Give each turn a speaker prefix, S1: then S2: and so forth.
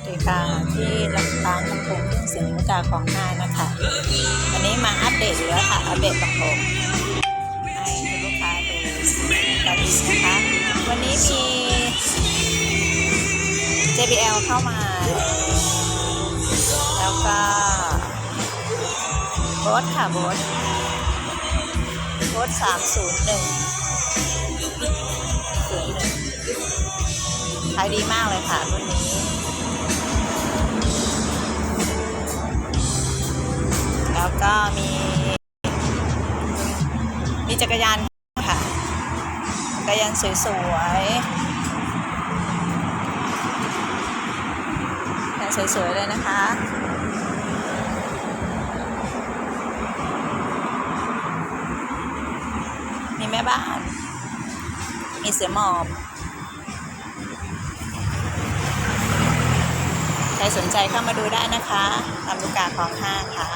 S1: สวัสดีค่ะที่ร้านลำโพงเครื่องเสียงมุกาของห้านะคะวันนี้มาอัปเดตแล้วค่ะอัปเดตลำโพงให้ลูกค้าดูกันนะคะวันนี้มี JBL เข้ามา แล้วก็โบสค่ะโบสโบสสามศูนย์หนึ่งศูนย์หนึ่งขายดีมากเลยค่ะรุ่น ก็มี มีจักรยานค่ะจักรยานสวยๆจักรยานสวยๆเลยนะคะมีแม่บ้าน มีเสือหมอบใครสนใจเข้ามาดูได้นะคะลำลูกกาคลองห้าค่ะ